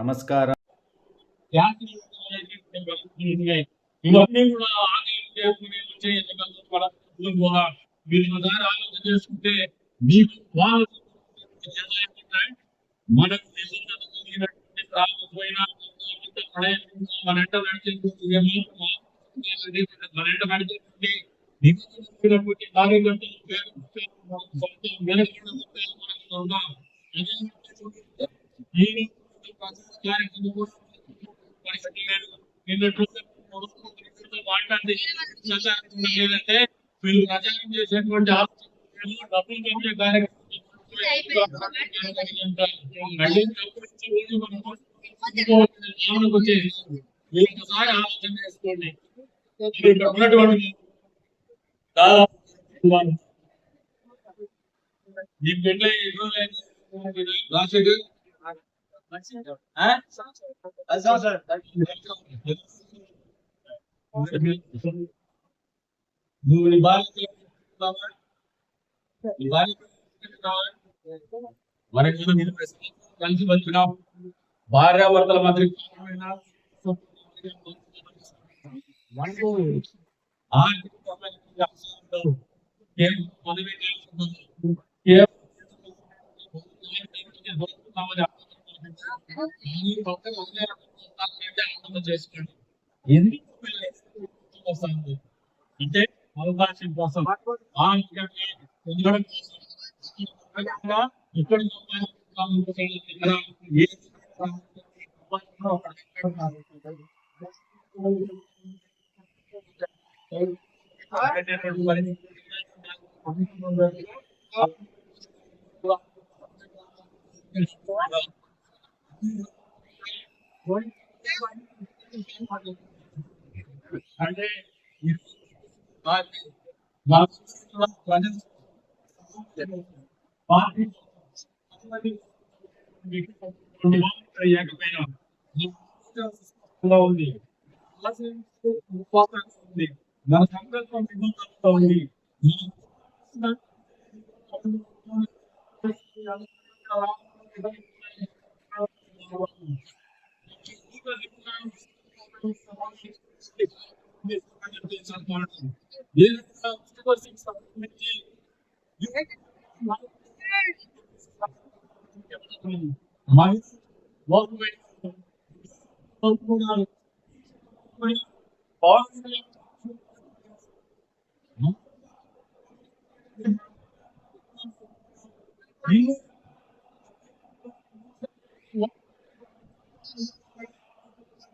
నమస్కారం. ఇవన్నీ కూడా మీరు ఒకసారి ఆలోచన చేసుకుంటే మీకు మనకు రాకపోయినా మన ఎంట మన ఎంట నడిచేటువంటి కార్యకర్తలు ఈ మాట్లాడి లేదంటే వీళ్ళు ప్రచారం చేసేటువంటి ఆలోచన డబ్బులు పెంచే కార్యక్రమం మీరు ఒకసారి ఆలోచన చేసుకోండి ఉన్నటువంటి ఈ పెళ్ళి రాసేది నువ్వు నీ బాధ్యత నీ బాధ్యత మనకి మీరు కలిసి వచ్చినాం భార్యాభర్తల మధ్య మనకు అంటే ఆనందం చేసుకోండి ఎందుకు వస్తుంది అంటే అవకాశం కోసం ఆర్థికంగా ఎదగడం కోసం ఇక్కడ ఇక్కడ ఏ అంటే పార్టీ పార్టీ ఉంది ఉంది మన సంకల్పం విధంగా ఉంది పరిస్థితి ఎడారి ఉన్నటువంటి ఈ ప్రాంతాన్ని ఏ విధంగా పరిరక్షించుకోవాలని ఆలోచిస్తుంటే దాని దాదాపు ఇరవై శాతం కూడా ఆరోగ్యం తీసుకున్నటువంటి సిద్ధాన్ని నిర్మించగా ఉన్నటువంటి అది నుంచి నీటి కేటాయింపు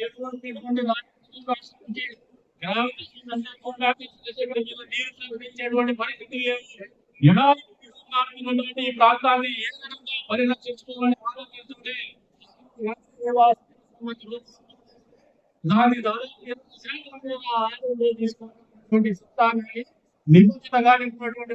ఎటువంటి నీరు పరిస్థితి ఈ ప్రాంతాన్ని ఏ విధంగా పరిరక్షించుకోవాలని ఆలోచిస్తుంటే దాని దాదాపు తీసుకున్నటువంటి సిద్ధాన్ని నిబంధనగా ఉన్నటువంటి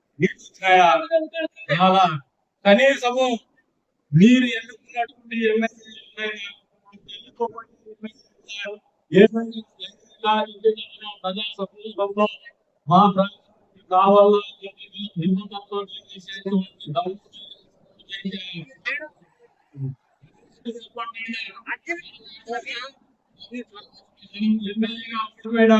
నీళ్ళు వచ్చినాయా చాలా కనీసము మీరు ఎన్నుకున్నటువంటి ఎమ్మెల్యే మా ప్రాంతానికి కావాలని ఎమ్మెల్యేగా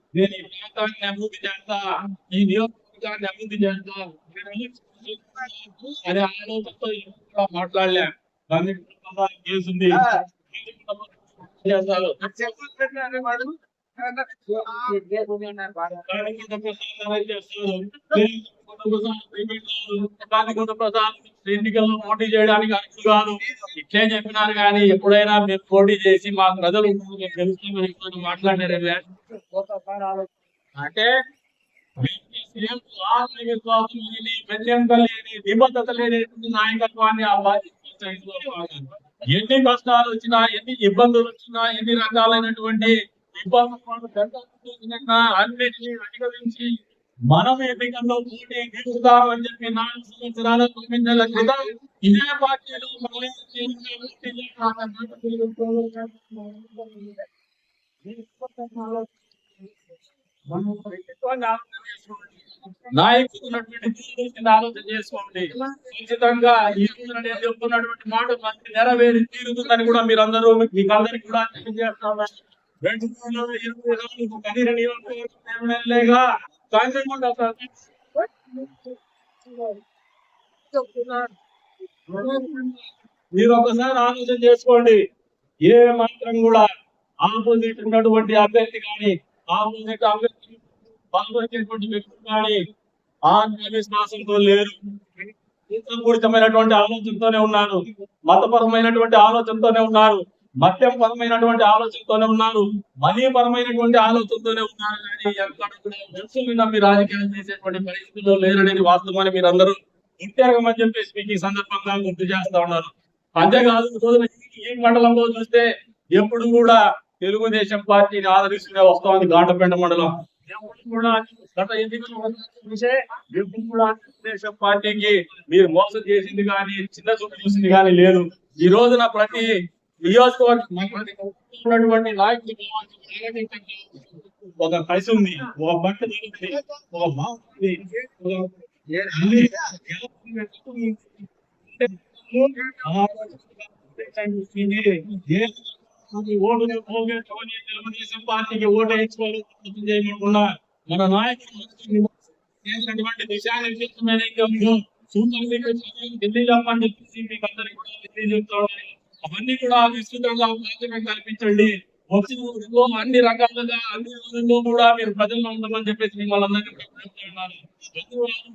నేను ఈ ప్రాంతాన్ని అభివృద్ధి చేస్తా ఈ నియోజకవర్గాన్ని అభివృద్ధి చేస్తా అనే ఆలోచనతో మాట్లాడలే. ఉంది చేస్తారు. దానికి కొంత ఎన్నికల్లో పోటీ చేయడానికి అర్హులు కాదు ఇట్లే చెప్పినారు కానీ ఎప్పుడైనా మేము పోటీ చేసి మా ప్రజలు తెలుస్తామని మాట్లాడారు అంటే విశ్వాసం లేని ప్రత్యంత లేని నిబద్ధత లేని నాయకత్వాన్ని ఎన్ని కష్టాలు వచ్చినా ఎన్ని ఇబ్బందులు వచ్చినా ఎన్ని రకాలైనటువంటి ఇబ్బందులు వచ్చినా అన్నిటినీ అధిగమించి మనం ఎన్నికల్లో పోటీ గెలుస్తామని చెప్పి నాలుగు సంవత్సరాల తొమ్మిది నెలల క్రితం ఇదే పార్టీలో మళ్ళీ నాయకుడు ఆలోచన చేసుకోండి. ఖచ్చితంగా ఈ రోజున నేను చెప్తున్నటువంటి మాట మంచి నెరవేరి తీరుతుందని కూడా మీరందరూ మీకు అందరికి కూడా తెలియజేస్తాను. రెండు వేల ఇరవై నాలుగు కదిరి నియోజకవర్గం కాంగ్రెస్ మీరు ఒకసారి ఆలోచన చేసుకోండి. ఏ మాత్రం కూడా ఆపోజిట్ ఉన్నటువంటి అభ్యర్థి కానీ ఆపోజిట్ అభ్యర్థి పాల్గొనేటువంటి వ్యక్తులు కానీ ఆత్మవిశ్వాసంతో లేరు. పూరితమైనటువంటి ఆలోచనతోనే ఉన్నారు. మతపరమైనటువంటి ఆలోచనతోనే ఉన్నారు. మత్యం పరమైనటువంటి ఆలోచనతోనే ఉన్నారు మనీ పరమైనటువంటి ఆలోచనతోనే ఉన్నారు. కానీ ఎక్కడ కూడా మనుషుల్ని రాజకీయాలు చేసేటువంటి పరిస్థితుల్లో లేరనేది వాస్తవాన్ని మీరు అందరూ గుర్తెరగమని చెప్పేసి మీకు ఈ సందర్భంగా గుర్తు చేస్తా ఉన్నారు అంతేకాదు ఈ రోజున ఈ- మండలంలో చూస్తే ఎప్పుడు కూడా తెలుగుదేశం పార్టీని ఆదరిస్తూనే వస్తా ఉంది మండలం. ఎప్పుడు కూడా గత ఎన్నికలు చూసే ఎప్పుడు కూడా తెలుగుదేశం పార్టీకి మీరు మోసం చేసింది కానీ చిన్న చూపు చూసింది కానీ లేదు. ఈ రోజున ప్రతి నియోజకవర్గం ఉన్నటువంటి నాయకులు కావచ్చు, కార్యకర్తలు ఒక కలిసి ఉంది ఒక బట్ట ఉంది ఒక బాగుంది ఒక అన్ని ఓటు పోగొట్టుకొని తెలుగుదేశం పార్టీకి ఓటు వేయించుకోవాలి చేయకుండా మన నాయకులు చేసినటువంటి దిశానిర్దేశం ఏదైతే ఉందో సూపర్ సీక్రెట్ ఢిల్లీ రమ్మని చెప్పేసి మీకు అందరికి కూడా ఢిల్లీ చెప్తాడు అవన్నీ కూడా విస్తృతంగా అవకాశం కల్పించండి వచ్చిన ఊరిలో అన్ని రకాలుగా అన్ని రోజుల్లో కూడా మీరు ప్రజల్లో ఉండమని చెప్పేసి మిమ్మల్ని అందరినీ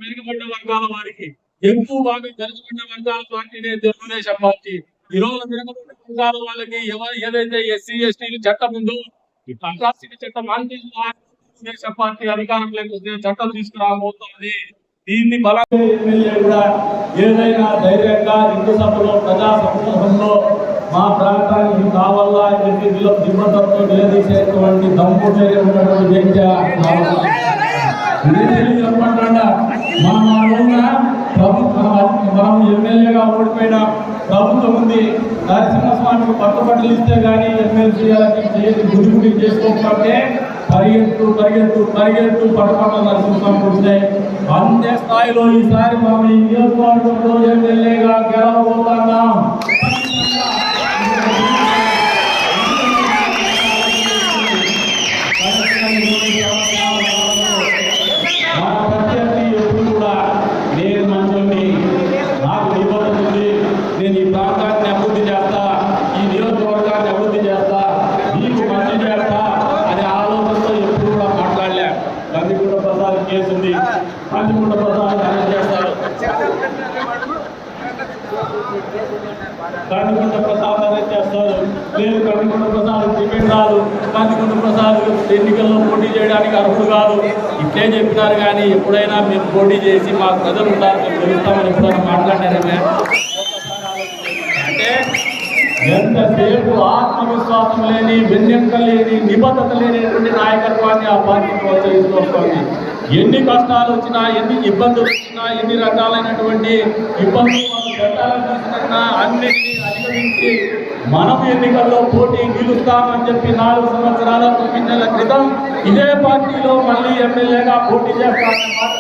మెరుగుపడ్డ వర్గాల వారికి ఎక్కువ బాగా తెలుసుకున్న వర్గాల పార్టీనే తెలుగుదేశం పార్టీ. ఈ రోజు మెరుగుపడ్డ వర్గాల వాళ్ళకి ఎవరు ఏదైతే ఎస్సీ ఎస్టీలు చట్టం ఉందో ఈ అట్రాసిటీ చట్టం అంతే తెలుగుదేశం పార్టీ అధికారంలోకి వస్తే చట్టం తీసుకురాబోతోంది. దీన్ని బలంగా కూడా ఏదైనా ధైర్యంగా హిందూ సభలో ప్రజా సమూహంలో మా ప్రాంతానికి కావాలా అని చెప్పి వీళ్ళ నిబంధనతో నిలదీసేటువంటి దమ్ము ధైర్యం వ్యక్తి చెప్పండి మనం ఉన్న ప్రభుత్వం మనం ఎమ్మెల్యేగా ఓడిపోయిన ప్రభుత్వం ఉంది. నరసింహస్వామికి పట్టుబట్టలు ఇస్తే కానీ ఎమ్మెల్సీ చేసి గుడి గుడి చేసుకోకపోతే పరిగెత్తు పరిగెత్తు పరిగెత్తు పట్టుబట్టలు నరసింహస్వామికి వస్తాయి అంతే స్థాయిలో ఈసారి మనం ఈ నియోజకవర్గంలో కందికొండ ప్రసాద్ అనేది చేస్తారు లేదు కందికొండ ప్రసాద్ టికెట్ రాదు. కందికొండ ప్రసాద్ ఎన్నికల్లో పోటీ చేయడానికి అర్హుడు కాదు. ఇట్లే చెప్పినారు కానీ ఎప్పుడైనా మేము పోటీ చేసి మా ప్రజలు ఉంటారు మేము గెలుస్తామని ఎప్పుడైనా మాట్లాడారమే అంటే ఎంతసేపు ఆత్మవిశ్వాసం లేని వెన్నెక్క లేని నిబద్ధత లేనిటువంటి నాయకత్వాన్ని ఆ పార్టీ ప్రోత్సహిస్తూ ఎన్ని కష్టాలు వచ్చినా ఎన్ని ఇబ్బందులు వచ్చినా ఎన్ని రకాలైనటువంటి ఇబ్బందులు మనం అన్నిటినీ అధిగమించి మనం ఎన్నికల్లో పోటీ గెలుస్తామని చెప్పి నాలుగు సంవత్సరాల తొమ్మిది నెలల క్రితం ఇదే పార్టీలో మళ్ళీ ఎమ్మెల్యేగా పోటీ చేస్తామని మాట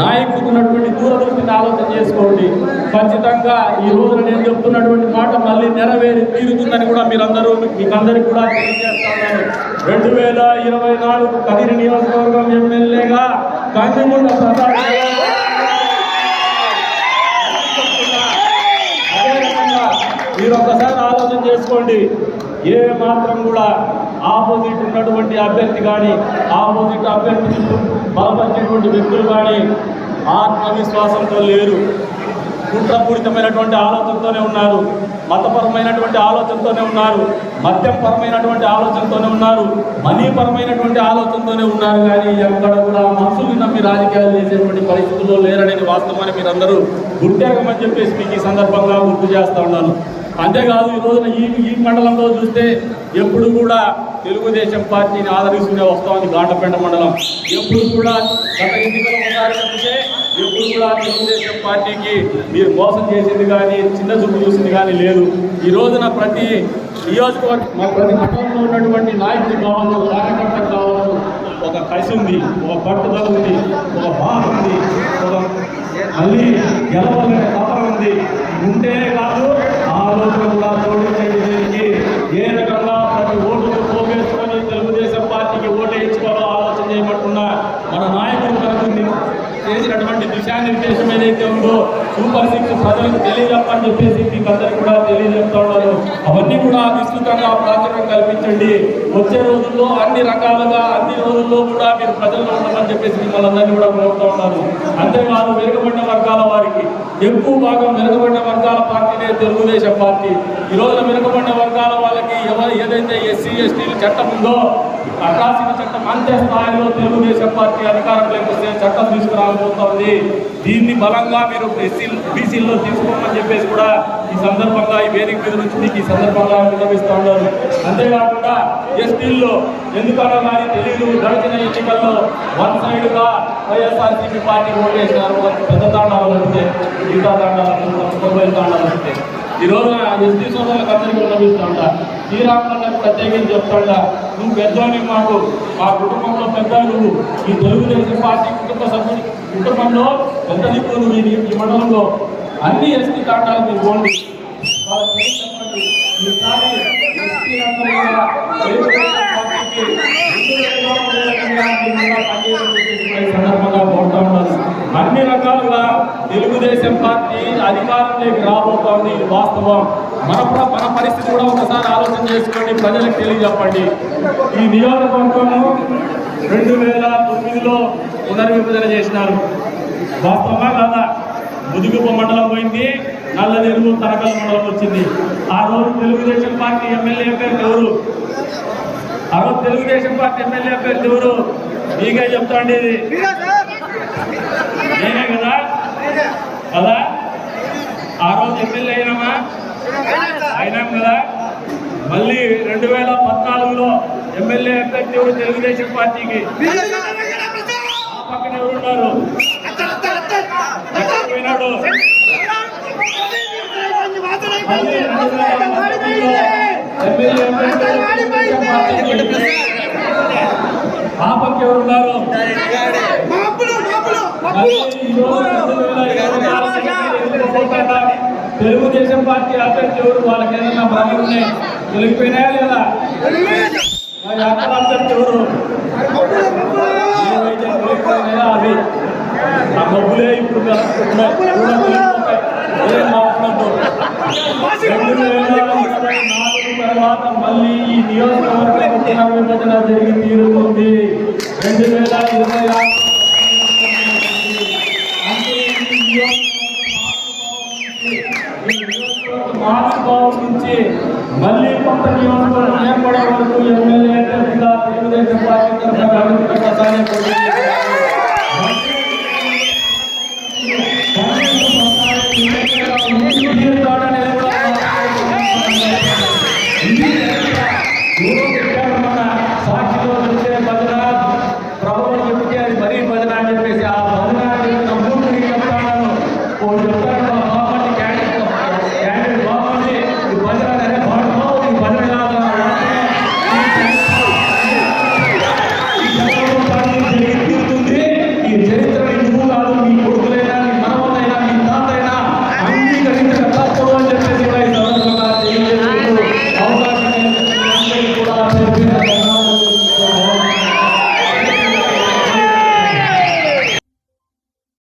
నాయకుడు ఉన్నటువంటి దూరదృష్టిని ఆలోచన చేసుకోండి. ఖచ్చితంగా ఈ రోజున నేను చెప్తున్నటువంటి మాట మళ్ళీ నెరవేరి తీరుతుందని కూడా మీరందరూ మీకందరికీ కూడా తెలియజేస్తాను రెండు వేల ఇరవై నాలుగు కదిరి నియోజకవర్గం ఎమ్మెల్యేగా కందికొండ ప్రసాద్ అదే మీరు ఒక్కసారి ఆలోచన చేసుకోండి. ఏ మాత్రం కూడా ఆపోజిట్ ఉన్నటువంటి అభ్యర్థి కానీ ఆపోజిట్ అభ్యర్థిని బలపరిచేటువంటి వ్యక్తులు కానీ ఆత్మవిశ్వాసంతో లేరు. కుట్రపూరితమైనటువంటి ఆలోచనతోనే ఉన్నారు. మతపరమైనటువంటి ఆలోచనతోనే ఉన్నారు. మద్యంపరమైనటువంటి ఆలోచనతోనే ఉన్నారు. మనీపరమైనటువంటి ఆలోచనతోనే ఉన్నారు కానీ ఎక్కడ కూడా మనుషుల్ని నమ్మి రాజకీయాలు చేసేటువంటి పరిస్థితుల్లో లేరనేది వాస్తవాన్ని మీరందరూ గుర్తెరగమని చెప్పేసి మీకు ఈ సందర్భంగా గుర్తు చేస్తూ ఉన్నాను. అంతేకాదు ఈ రోజున ఈ ఈ మండలంలో చూస్తే ఎప్పుడు కూడా తెలుగుదేశం పార్టీని ఆదరిస్తూనే వస్తామని గాండపేట మండలం. ఎప్పుడు కూడా గత ఎన్నికలు ఒకసారి తప్పితే ఎప్పుడు కూడా తెలుగుదేశం పార్టీకి మీరు మోసం చేసింది కానీ చిన్న చూపు చూసింది కానీ లేదు. ఈ రోజున ప్రతి నియోజకవర్గ మా ప్రతి మండలంలో ఉన్నటువంటి నాయకుడు కావచ్చు కార్యకర్తలు కావచ్చు ఒక కసి ఉంది ఒక పట్టుదల ఉంది ఒక బాధ ఉంది ఒక మళ్ళీ గెలవాలనే తపన ఉంది. ఉంటేనే కాదు ఆలోచన కూడా జోడించేది దీనికి ఏ రకంగా ప్రతి ఓటును పోగేసుకొని తెలుగుదేశం పార్టీకి ఓటు వేయించుకోవాలో ఆలోచన చేయబట్టున్నా మన నాయకుడు కనుక చేసినటువంటి దిశానిర్దేశం ఏదైతే ఉందో సూపర్ సిక్స్ ప్రజలకు తెలియజెప్పని చెప్పేసి మీకు అందరికి కూడా తెలియజెప్తా ఉన్నారు అవన్నీ కూడా విస్తృతంగా ప్రాచుర్యం కల్పించండి. వచ్చే రోజుల్లో అన్ని రకాలుగా అన్ని రోజుల్లో కూడా మీరు ప్రజల్లో ఉండమని చెప్పేసి మిమ్మల్ని అందరినీ కూడా కోరుతూ ఉన్నారు అంతేకాదు వెనుకబడిన వర్గాల వారికి ఎక్కువ భాగం వెనుకబడిన వర్గాల పార్టీనే తెలుగుదేశం పార్టీ. ఈ రోజున వెనుకబడిన వర్గాల వాళ్ళకి ఎవరు ఏదైతే ఎస్సీ ఎస్టీలు చట్టం ఉందో అట్రాసిటీ చట్టం అంతే స్థాయిలో తెలుగుదేశం పార్టీ అధికారంలోకి వస్తే చట్టం తీసుకురాబోతోంది. దీన్ని బలంగా మీరు ఎస్సీ బీసీల్లో తీసుకోమని చెప్పేసి కూడా ఈ సందర్భంగా ఈ వేదిక మీద నుంచి మీకు ఈ సందర్భంగా విన్నవిస్తూ ఉన్నారు. అంతేకాకుండా ఎస్టీల్లో ఎందుకనో కానీ తెలియదు గడిచిన ఎన్నికల్లో వన్ సైడ్గా వైఎస్ఆర్సీపీ పార్టీ ఓటేసినారు. ఒక పెద్ద తాండాలు వస్తే మిగతా తాండాలు మొబైల్ తాండాలు వస్తే ఈరోజు ఎస్టీ సోదరులకు అందరికీ విన్నవిస్తుంటా శ్రీరామకృష్ణకు ప్రత్యేకించి చెప్తాడా నువ్వు పెద్దోని మాకు మా కుటుంబంలో పెద్ద నువ్వు. ఈ తెలుగుదేశం పార్టీ కుటుంబ సభ్యుడి కుటుంబంలో పెద్ద దిక్కు నువ్వు ఈ మండలంలో. అన్ని ఎస్టీ తాండాలు మీరు పోండి. సందర్భంగా కోరుతా ఉన్నాను అన్ని రకాలుగా తెలుగుదేశం పార్టీ అధికారంలోకి రాబోతోంది ఇది వాస్తవం. మన మన పరిస్థితి కూడా ఒకసారి ఆలోచన చేసుకోండి ప్రజలకు తెలియజెప్పండి. ఈ నియోజకవర్గము రెండు వేల తొమ్మిదిలో పునర్విభజన చేసినారు. వాస్తవమా కదా? ముదుగుప మండలం పోయింది నల్లనెరువు తరకల మండలం వచ్చింది. ఆ రోజు తెలుగుదేశం పార్టీ ఎమ్మెల్యే పేరు ఎవరు? ఆ రోజు తెలుగుదేశం పార్టీ ఎమ్మెల్యే పేరు ఎవరు? మీకే చెప్తాండి నేనే కదా? కదా? ఆ రోజు ఎమ్మెల్యే అయినామా? అయినాం కదా? మళ్ళీ రెండు వేల పద్నాలుగులో ఎమ్మెల్యే అభ్యర్థి ఎవరు తెలుగుదేశం పార్టీకి? ఆ పక్కన ఎవరున్నారు పోయినాడు? ఆ పక్క ఉన్నారు? తెలుగుదేశం పార్టీ అభ్యర్థి ఎవరు వాళ్ళకి ఏదైనా భ్రమలు ఉన్నాయి తొలగిపోయినాయా లేదా మరి అక్కడ అభ్యర్థి ఎవరు ఏవైతే తొలగిపోయినాయో అవి ఆ మబ్బులే ఇప్పుడు ఉన్నాయి. కూడా తొలగిపోతాయి. ఏం మాట్లాడద్దు. రెండు వేల ఇరవై నాలుగు తర్వాత మళ్ళీ ఈ నియోజకవర్గం పునర్విభజన జరిగి తీరుతుంది రెండు వేల ఇరవై ఆరు